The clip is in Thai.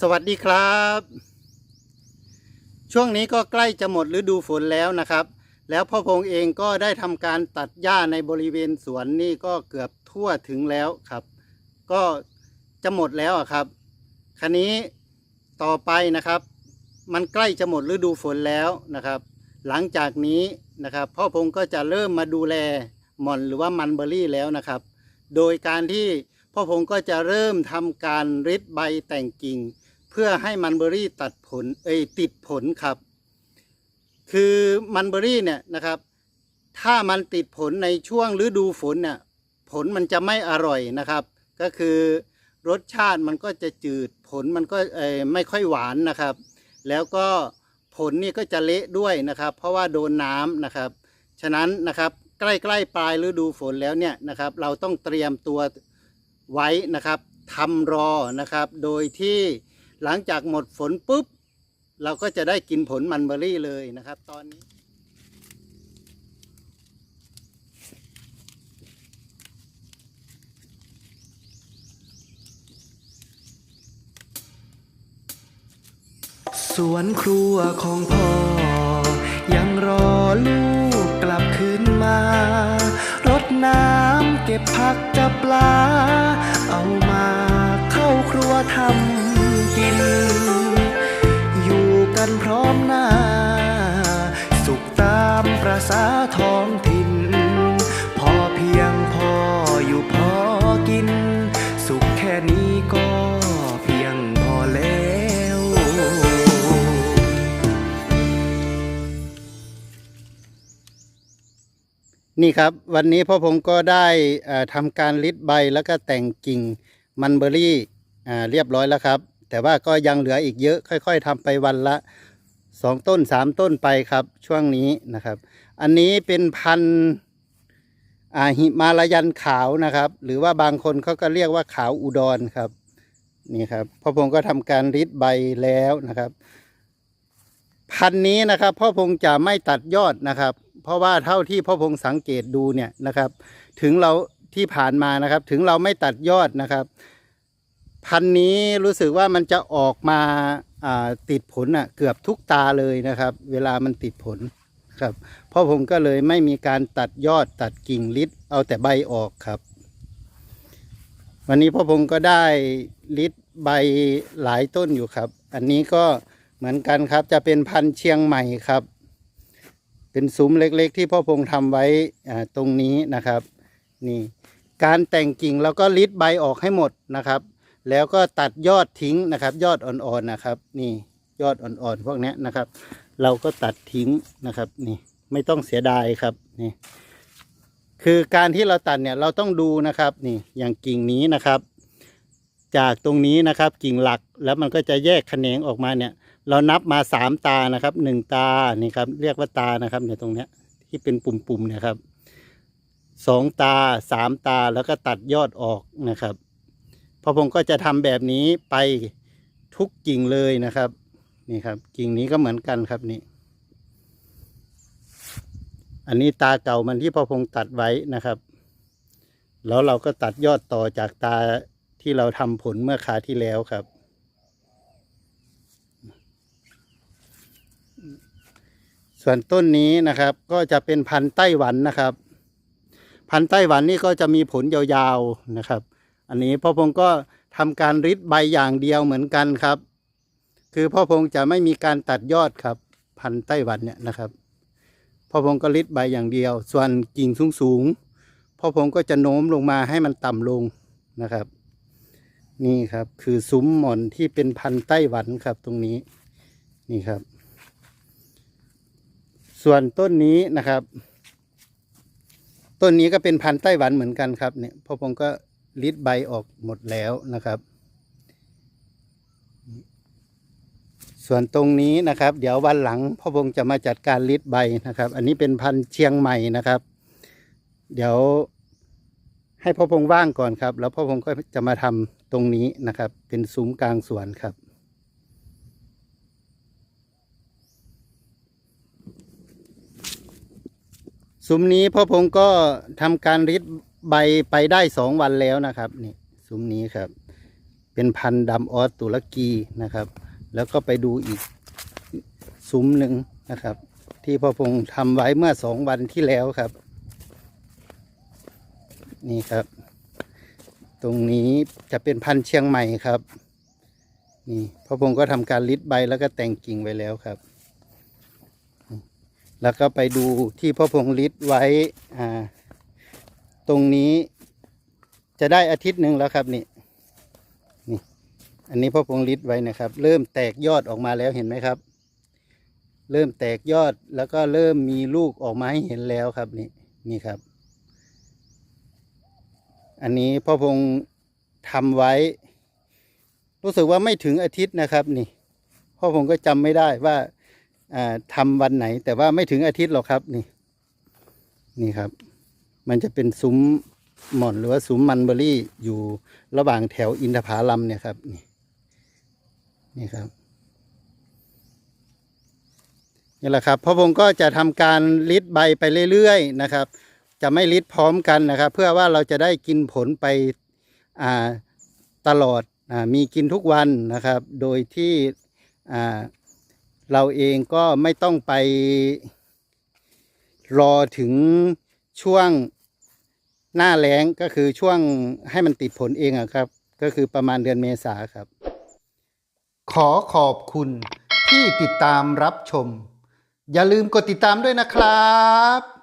สวัสดีครับ ช่วงนี้ก็ใกล้จะหมดฤดูฝนแล้วนะครับ แล้วพ่อพงเองก็ได้ทำการตัดหญ้าในบริเวณสวนนี่ก็เกือบทั่วถึงแล้วครับ ก็จะหมดแล้วครับคันนี้ต่อไปนะครับ มันใกล้จะหมดฤดูฝนแล้วนะครับ หลังจากนี้นะครับพ่อพงก็จะเริ่มมาดูแลหม่อนหรือว่ามันเบอรี่แล้วนะครับ โดยการที่ พ่อพงก็จะเริ่มทำการริดใบแต่งกิ่ง เพื่อให้มันเบอรี่ตัดผลเอ้ยติดผลครับ คือมันเบอรี่เนี่ยนะครับ ถ้ามันติดผลในช่วงฤดูฝนเนี่ยผลมันจะไม่อร่อยนะครับ ก็คือรสชาติมันก็จะจืดผลมันก็ไม่ค่อยหวานนะครับ แล้วก็ผลนี่ก็จะเละด้วยนะครับ เพราะว่าโดนน้ำนะครับ ฉะนั้นนะครับใกล้ๆปลายฤดูฝนแล้วเนี่ยนะครับ เราต้องเตรียมตัว ไว้นะครับทำรอนะครับ โดยที่หลังจากหมดฝนปุ๊บ เราก็จะได้กินผลมันเบอรี่เลยนะครับ ตอนนี้ สวนครัวของพ่อ ยังรอลูกกลับคืนมารดน้ำ บผักจับปลา เอามาเข้าครัวทำกิน อยู่กันพร้อมหน้า สุขตามประษาท้องถิ่น นี่ครับวันนี้พ่อพงก็ได้เอ่อทำการลิดใบแล้วก็แต่งกิ่งมันเบอรี่เรียบร้อยแล้วครับ แต่ว่าก็ยังเหลืออีกเยอะค่อย ๆทำไปวันละสองต้นสามต้นไปครับช่วงนี้นะครับ อันนี้เป็นพันธุ์อ่าหิมาลายันขาวนะครับ หรือว่าบางคนเขาก็เรียกว่าขาวอุดรครับนี่ครับพ่อพงก็ทำการริดใบแล้วนะครับ พันธุ์นี้นะครับพ่อพงจะไม่ตัดยอดนะครับ เพราะว่าเท่าที่พ่อพงสังเกตดูเนี่ยนะครับ ถึงเราที่ผ่านมานะครับ ถึงเราไม่ตัดยอดนะครับ พันนี้รู้สึกว่ามันจะออกมาาติดผลอะเกือบทุกตาเลยนะครับ เวลามันติดผลครับพ่อพงก็เลยไม่มีการตัดยอดตัดกิ่งลิดเอาแต่ใบออกครับ วันนี้พ่อพงก็ได้ลิดใบหลายต้นอยู่ครับ อันนี้ก็เหมือนกันครับจะเป็นพันธุ์เชียงใหม่ครับ เป็นซุ้มเล็กๆ ที่พ่อพงทำไว้ตรงนี้นะครับ นี่ การแต่งกิ่งแล้วก็ลิดใบออกให้หมดนะครับ แล้วก็ตัดยอดทิ้งนะครับ ยอดอ่อนๆนะครับ นี่ยอดอ่อนๆพวกนี้นะครับ เราก็ตัดทิ้งนะครับ นี่ไม่ต้องเสียดายครับนี่คือการที่เราตัดเนี่ยเราต้องดูนะครับนี่อย่างกิ่งนี้นะครับ จากตรงนี้นะครับกิ่งหลักแล้วมันก็จะแยกแขนงออกมาเนี่ย เรานับมาสามตานะครับหนึ่งตานี่ครับเรียกว่าตานะครับเนี่ยตรงเนี้ยที่เป็นปุ่มๆเนี่ยครับสองตาสามตาแล้วก็ตัดยอดออกนะครับพอผมก็จะทำแบบนี้ไปทุกกิ่งเลยนะครับนี่ครับ กิ่งนี้ก็เหมือนกันครับนี่ อันนี้ตาเก่ามันที่พอพงตัดไว้นะครับ แล้วเราก็ตัดยอดต่อจากตาที่เราทำผลเมื่อคาที่แล้วครับ ส่วนต้นนี้นะครับก็จะเป็นพันธุ์ไต้หวันนะครับ พันธุ์ไต้หวันนี่ก็จะมีผลยาวๆนะครับ อันนี้พ่อพงก็ทำการริดใบอย่างเดียวเหมือนกันครับ คือพ่อพงจะไม่มีการตัดยอดครับ พันธุ์ไต้หวันเนี่ยนะครับ พ่อพงก็ริดใบอย่างเดียว ส่วนกิ่งสูงๆพ่อพงก็จะโน้มลงมาให้มันต่ำลงนะครับ นี่ครับคือซุ้มหม่อนที่เป็นพันธุ์ไต้หวันครับตรงนี้นี่ครับ ส่วนต้นนี้นะครับ ต้นนี้ก็เป็นพันธุ์ไต้หวันเหมือนกันครับเนี่ยพ่อพงก็ริดใบออกหมดแล้วนะครับ ส่วนตรงนี้นะครับ เดี๋ยววันหลังพ่อพงจะมาจัดการริดใบนะครับ อันนี้เป็นพันธุ์เชียงใหม่นะครับ เดี๋ยวให้พ่อพงว่างก่อนครับ แล้วพ่อพงก็จะมาทำตรงนี้นะครับ เป็นซุ้มกลางสวนครับ ซุ้มนี้พ่อพงก็ทำการริดใบไปได้สองวันแล้วนะครับนี่ซุ้มนี้ครับ เป็นพันธุ์ดำออสตุรกีนะครับ แล้วก็ไปดูอีกซุ้มหนึ่งนะครับ ที่พ่อพงษ์ทำไว้เมื่อสองวันที่แล้วครับ นี่ครับ ตรงนี้จะเป็นพันธุ์เชียงใหม่ครับนี่พ่อพงษ์ก็ทำการลิดใบแล้วก็แต่งกิ่งไว้แล้วครับ แล้วก็ไปดูที่พ่อพงษ์ลิดไว้ตรงนี้จะได้อาทิตย์หนึ่งแล้วครับนี่นี่ อันนี้พ่อพงษ์ลิดไว้นะครับ เริ่มแตกยอดออกมาแล้วเห็นไหมครับ เริ่มแตกยอดแล้วก็เริ่มมีลูกออกมาให้เห็นแล้วครับนี่นี่ครับ อันนี้พ่อพงษ์ทำไว้ รู้สึกว่าไม่ถึงอาทิตย์นะครับ นี่พ่อพงษ์ก็จำไม่ได้ว่า อ่าทำวันไหน แต่ว่าไม่ถึงอาทิตย์หรอกครับนี่ นี่ครับ มันจะเป็นซุ้มหม่อนหรือว่าซุ้มมันเบอรี่อยู่ระหว่างแถวอินทผลัมเนี่ยครับ นี่นี่ครับนี่แหละครับพ่อพงศ์ก็จะทำการลิดใบไปเรื่อยๆนะครับ จะไม่ลิดพร้อมกันนะครับ เพื่อว่าเราจะได้กินผลไปตลอดอมีกินทุกวันนะครับ โดยที่ เราเองก็ไม่ต้องไปรอถึงช่วงหน้าแล้งก็คือช่วงให้มันติดผลเองอะครับ ก็คือประมาณเดือนเมษาครับ ขอขอบคุณที่ติดตามรับชม อย่าลืมกดติดตามด้วยนะครับ